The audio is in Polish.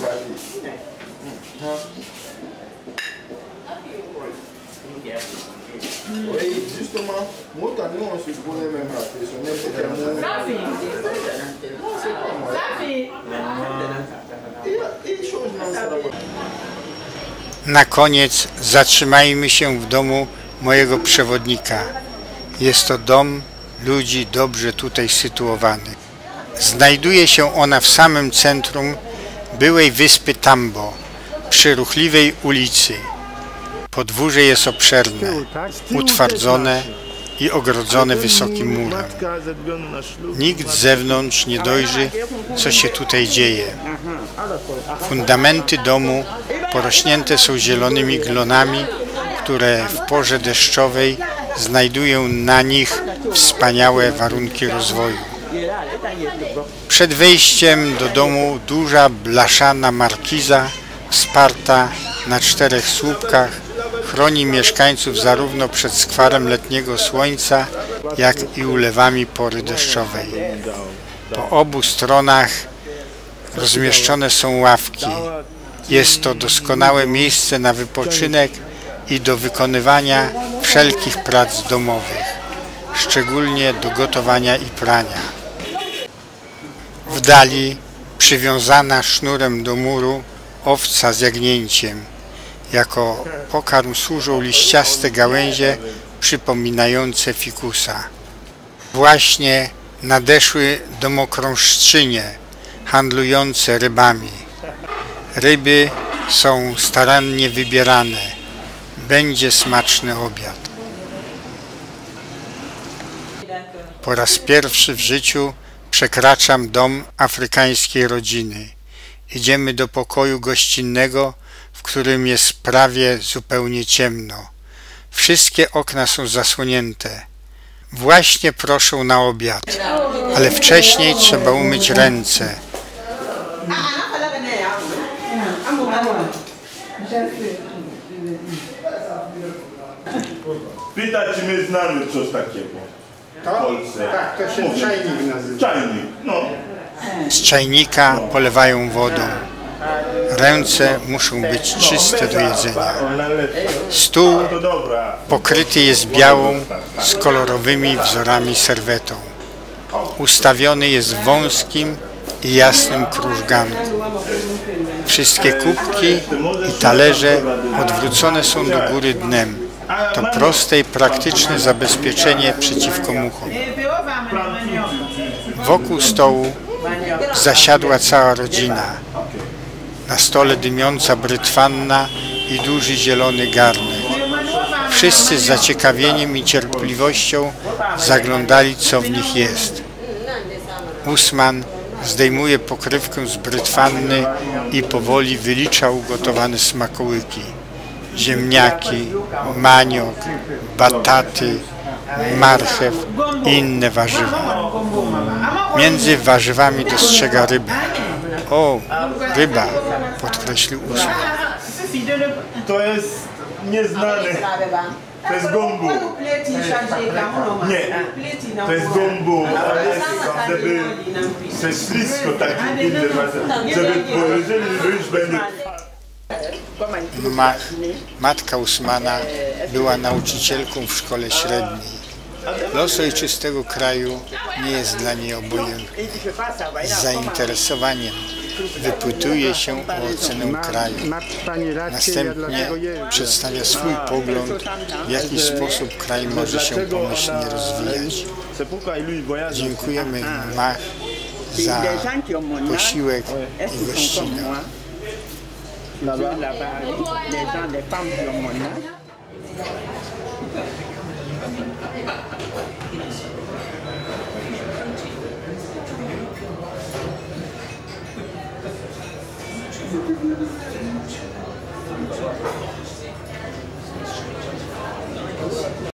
gravés. Oui, justement, moi, t'as nous, on se même Non, c'est pas moi. Il chose dans ça. Na koniec zatrzymajmy się w domu mojego przewodnika. Jest to dom ludzi dobrze tutaj sytuowanych. Znajduje się ona w samym centrum byłej wyspy Tambo, przy ruchliwej ulicy. Podwórze jest obszerne, utwardzone i ogrodzone wysokim murem. Nikt z zewnątrz nie dojrzy, co się tutaj dzieje. Fundamenty domu porośnięte są zielonymi glonami, które w porze deszczowej znajdują na nich wspaniałe warunki rozwoju. Przed wejściem do domu duża blaszana markiza wsparta na czterech słupkach chroni mieszkańców zarówno przed skwarem letniego słońca, jak i ulewami pory deszczowej. Po obu stronach rozmieszczone są ławki. Jest to doskonałe miejsce na wypoczynek i do wykonywania wszelkich prac domowych, szczególnie do gotowania i prania. W dali przywiązana sznurem do muru owca z jagnięciem. Jako pokarm służą liściaste gałęzie przypominające fikusa. Właśnie nadeszły domokrążczynie handlujące rybami. Ryby są starannie wybierane. Będzie smaczny obiad. Po raz pierwszy w życiu przekraczam dom afrykańskiej rodziny. Idziemy do pokoju gościnnego, w którym jest prawie zupełnie ciemno. Wszystkie okna są zasłonięte. Właśnie proszą na obiad, ale wcześniej trzeba umyć ręce. Pytać, my znamy coś takiego w Polsce. Tak, to się Mówię. czajnik nazywa. Czajnik, no. Z czajnika polewają wodą. Ręce muszą być czyste do jedzenia. Stół To pokryty jest białą z kolorowymi wzorami serwetą. Ustawiony jest w wąskim i jasnym krużganku. Wszystkie kubki i talerze odwrócone są do góry dnem. To proste i praktyczne zabezpieczenie przeciwko muchom. Wokół stołu zasiadła cała rodzina. Na stole dymiąca brytwanna i duży zielony garnek. Wszyscy z zaciekawieniem i cierpliwością zaglądali, co w nich jest. Usman zdejmuje pokrywkę z brytwanny i powoli wylicza ugotowane smakołyki. Ziemniaki, maniok, bataty, marchew i inne warzywa. Między warzywami dostrzega rybę. O, ryba, podkreślił Usman. To jest nieznane. To jest gombu. Nie, to jest gombu, ale żeby to jest blisko takie inne. Żeby bo jeżeli ryż będzie Ma, matka Usmana była nauczycielką w szkole średniej. Los ojczystego kraju nie jest dla niej obojętny. Z zainteresowaniem wypytuje się o ocenę kraju. Następnie przedstawia swój pogląd, w jaki sposób kraj może się pomyślnie rozwijać. Dziękujemy Mach za posiłek i gościnę. Là-bas, les gens, les femmes qui ont mon âge.